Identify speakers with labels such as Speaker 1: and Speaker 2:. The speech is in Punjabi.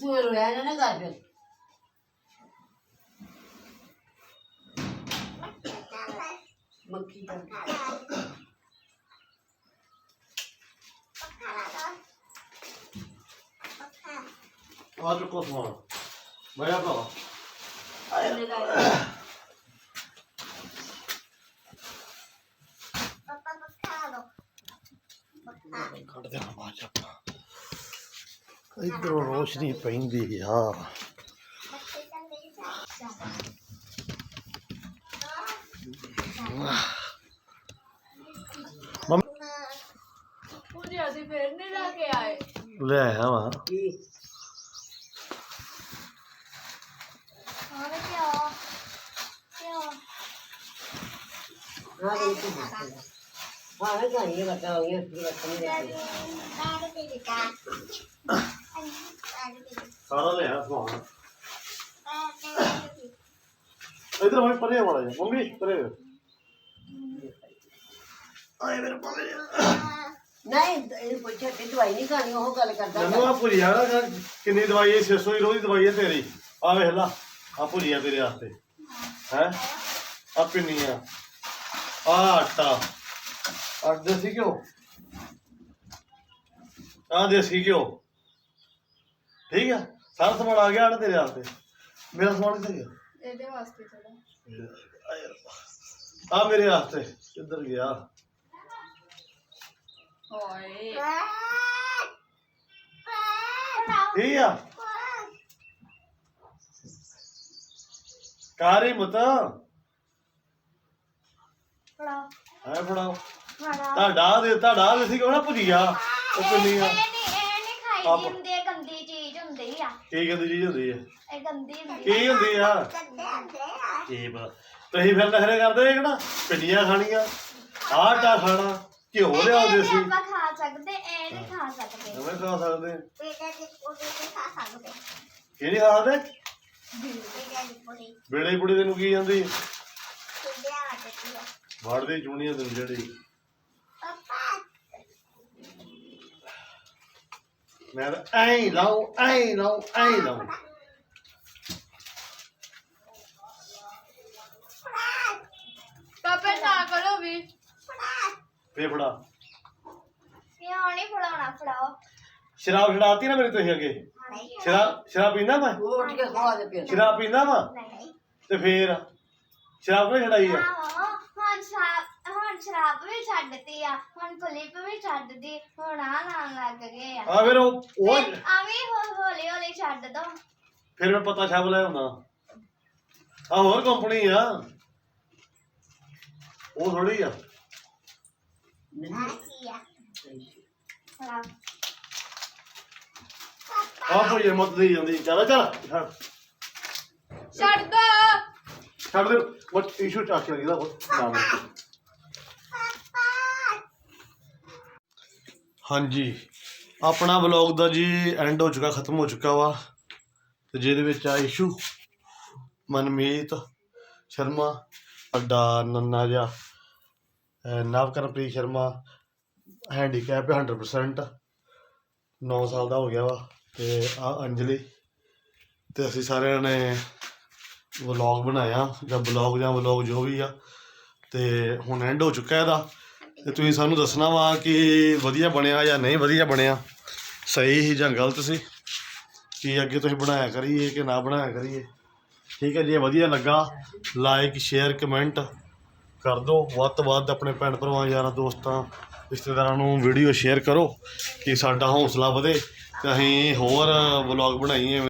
Speaker 1: ਤੂੰ ਰੋਇਆ ਨਾ ਨਾ ਕਰ ਫਿਰ। ਮੱਖੀ ਦਾ।
Speaker 2: ਆ ਚੁੱਕੋ ਸਮਾਨ। ਬੜਾ
Speaker 1: ਇਹਨੇ ਦਾ
Speaker 2: ਕੱਢ ਦੇਣਾ ਬਾਅਦ ਚ ਆਪਾਂ। ਇਧਰੋਂ ਰੋਸ਼ਨੀ ਪੈਂਦੀ ਆ।
Speaker 3: ਮੁੰਡੇ ਅਸੀਂ ਫੇਰ ਨਹੀਂ ਲੈ ਕੇ ਆਏ।
Speaker 2: ਲੈ ਆਇਆ ਵਾ
Speaker 1: ਕੀ
Speaker 3: ਹਾਂ ਕਿਆ ਕਿਆ?
Speaker 1: ਹਾਂ ਦੇ ਤੂੰ ਹਾਂ ਹਾਂ ਜਾਨੀ ਇਹ ਬਤਾ ਹੋਈ
Speaker 2: ਸਾਰਾ ਲੈ ਆਇਆ ਸਮਾਨ। ਇਧਰ ਮੈਂ ਪਰੇ ਵਾਲਾ ਜਾ ਮੰਮੀ ਪਰੇ ਆਏ ਮੇਰੇ ਪਾਲੇ
Speaker 1: ਨਹੀਂ ਇਹ ਪੁੱਛਿਆ ਤੇ ਦਵਾਈ ਨਹੀਂ ਖਾਣੀ ਉਹ ਗੱਲ ਕਰਦਾ
Speaker 2: ਮੈਨੂੰ ਆ ਨਾ ਕਿੰਨੀ ਦਵਾਈ ਹੈ 600 ਦੀ ਰੋਜ਼ ਦੀ ਦਵਾਈ ਹੈ ਤੇਰੀ। ਆ ਵੇਖ ਲਾ ਆ ਭੁਜੀਆ ਤੇਰੇ ਵਾਸਤੇ। ਹੈ? ਆ ਪਿੰਨੀਆਂ ਆ। ਆਟਾ। ਆ ਦੇਸੀ ਘਿਓ। ਆ ਦੇਸੀ ਘਿਓ। ਠੀਕ ਆ? ਸਾਰਾ ਸਮਾਨ ਆ ਗਿਆ ਨਾ ਤੇਰੇ ਵਾਸਤੇ ਮੇਰਾ ਸਮਾਨ ਕਿੱਥੇ ਗਿਆ?
Speaker 3: ਇਹਦੇ ਵਾਸਤੇ ਚਲੋ
Speaker 2: ਆ ਮੇਰੇ ਵਾਸਤੇ। ਕਿੱਧਰ ਗਿਆ?
Speaker 3: ਹੋਏ
Speaker 2: ਠੀਕ ਆ? ਕਾਰੀ ਮਤਾ
Speaker 3: ਫੜਾ
Speaker 2: ਹੈ ਫੜਾਓ।
Speaker 3: ਫੜਾ
Speaker 2: ਤੁਹਾਡਾ ਦੇ ਤੁਹਾਡਾ ਦੇ ਸੀ ਕੋਣਾ ਭੁਜੀਆ। ਉਹ
Speaker 3: ਇਹ ਨਹੀਂ ਇਹ ਨਹੀਂ ਖਾਈ
Speaker 2: ਆਪ-
Speaker 3: ਹੁੰਦੀ ਹੁੰਦੀ ਆ।
Speaker 2: ਕੀ ਕਹਿੰਦੀ ਚੀਜ਼ ਹੁੰਦੀ ਹੈ
Speaker 3: ਇਹ ਗੰਦੀ ਹੁੰਦੀ
Speaker 2: ਕੀ ਹੁੰਦੀ ਆ। ਕੀ ਪਤਾ ਤੁਸੀਂ ਫਿਰ ਨਖਰੇ ਕਰਦੇ ਹੋ ਕਿਹੜਾ ਪਿੰਨੀਆਂ ਖਾਣੀਆਂ ਆਟਾ ਖਾਣਾ ਘਿਓ ਲਿਆਓ
Speaker 3: ਇਹ
Speaker 2: ਦੇਸੀ।
Speaker 3: ਆਪਾਂ ਖਾ ਸਕਦੇ ਇਹ ਨਹੀਂ ਖਾ ਸਕਦੇ।
Speaker 2: ਨਵੇਂ ਖਾ ਸਕਦੇ।
Speaker 3: ਪੂਰੀ ਨਹੀਂ ਖਾ ਸਕਦੇ।
Speaker 2: ਕੀ ਨਹੀਂ ਖਾ ਸਕਦੇ?
Speaker 3: ਪੇਟੇ ਦੀ ਪੂਰੀ
Speaker 2: ਬੇੜੇ ਪੁੜੀ ਤੈਨੂੰ ਕੀ ਜਾਂਦੀ?
Speaker 3: ਆ ਆ
Speaker 2: ਵੜਦੀ ਚੂਣੀਆਂ ਤੈਨੂੰ ਜਿਹੜੀ। ਮੈਂ ਤਾਂ ਐਂ ਹੀ ਲਾਉ ਐਂ ਹੀ ਲਾਉ ਐਂ ਹੀ ਲਾਉ
Speaker 3: ਪਾਪਾ ਨਾ ਕਰੋ ਵੀ
Speaker 2: ਫੇ ਫੜਾ
Speaker 3: ਕਿਉਂ ਨਹੀਂ ਫੜਾਉਣਾ ਫੜਾਓ
Speaker 2: ਸ਼ਰਾਬ ਛਡਾਤੀ ਨਾ ਮੇਰੀ ਤੁਸੀਂ ਅੱਗੇ ਸ਼ਰਾਬ ਸ਼ਰਾਬ ਪੀਂਦਾ ਮੈਂ
Speaker 1: ਉਹ ਉੱਠ ਕੇ ਖਵਾ ਦੇ ਫਿਰ
Speaker 2: ਸ਼ਰਾਬ ਪੀਂਦਾ ਵਾ
Speaker 3: ਨਹੀਂ
Speaker 2: ਤੇ ਫੇਰ ਸ਼ਰਾਬ ਕਿਹਨੇ ਛਡਾਈ ਆ
Speaker 3: ਆਹੋ ਹੁਣ ਸ਼ਰਾਬ ਹੁਣ ਸ਼ਰਾਬ ਵੀ ਛੱਡਤੀ ਆ ਹੁਣ ਫਲਿੱਪ ਵੀ ਛੱਡਦੀ ਹੁਣ ਆ ਨਾਮ ਲੱਗ ਗਏ ਆ।
Speaker 2: ਆ ਫਿਰ ਉਹ ਉਹ
Speaker 3: ਆਵੇਂ ਹੌਲੀ ਹੌਲੀ ਛੱਡ ਦੋ।
Speaker 2: ਫਿਰ ਮੈਂ ਪਤਾ ਛਾਪ ਲੈ ਹੁੰਦਾ ਆ ਹੋਰ ਕੰਪਨੀ ਆ। ਉਹ ਥੋੜੀ ਆ। ਆ? ਭੁਜੇ ਮਤ ਦੇ ਜਾਂਦੀ। ਚੱਲ ਚੱਲ। ਛੱਡ
Speaker 3: ਛੱਡ ਦੋ।
Speaker 2: ਛੱਡ ਦੇ। ਮਤ ਇਸ਼ੂ ਚੱਕ ਕੇ ਲੱਗਦਾ ਨਾਮ ਹਾਂਜੀ। ਆਪਣਾ ਵਲੌਗ ਦਾ ਜੀ ਐਂਡ ਹੋ ਚੁੱਕਾ, ਖਤਮ ਹੋ ਚੁੱਕਾ ਵਾ। ਤੇ ਜਿਹਦੇ ਵਿੱਚ ਆ ਇਸ਼ੂ, ਮਨਮੀਤ ਸ਼ਰਮਾ ਅੱਡਾ ਨੰਨਾ ਜਿਹਾ ਨਵਕਰਨਪ੍ਰੀਤ ਸ਼ਰਮਾ ਹੈਂਡੀਕੈਪ 100% 9 ਸਾਲ ਦਾ ਹੋ ਗਿਆ ਵਾ। ਤੇ ਆ ਅੰਜਲੀ, ਤੇ ਅਸੀਂ ਸਾਰਿਆਂ ਨੇ ਵਲੌਗ ਬਣਾਇਆ ਜਾਂ ਬਲੌਗ ਜਾਂ ਵਲੌਗ ਜੋ ਵੀ ਆ। ਤੇ ਹੁਣ ਐਂਡ ਹੋ ਚੁੱਕਾ ਇਹਦਾ। ਤੇ ਤੁਸੀਂ ਸਾਨੂੰ ਦੱਸਣਾ ਵਾ ਕਿ ਵਧੀਆ ਬਣਿਆ ਜਾਂ ਨਹੀਂ ਵਧੀਆ ਬਣਿਆ? ਸਹੀ ਸੀ ਜਾਂ ਗਲਤ ਸੀ? ਕਿ ਅੱਗੇ ਤੁਸੀਂ ਬਣਾਇਆ ਕਰੀਏ ਕਿ ਨਾ ਬਣਾਇਆ ਕਰੀਏ? ਠੀਕ ਹੈ ਜੇ ਵਧੀਆ ਲੱਗਾ। ਲਾਈਕ ਸ਼ੇਅਰ ਕਮੈਂਟ ਕਰ ਦਿਓ। ਵੱਧ ਤੋਂ ਵੱਧ ਆਪਣੇ ਭੈਣ ਭਰਾਵਾਂ, ਯਾਰਾਂ ਦੋਸਤਾਂ, ਰਿਸ਼ਤੇਦਾਰਾਂ ਨੂੰ ਵੀਡੀਓ ਸ਼ੇਅਰ ਕਰੋ ਕਿ ਸਾਡਾ ਹੌਸਲਾ ਵਧੇ ਤੇ ਅਸੀਂ ਹੋਰ ਵਲੌਗ ਬਣਾਈਏ।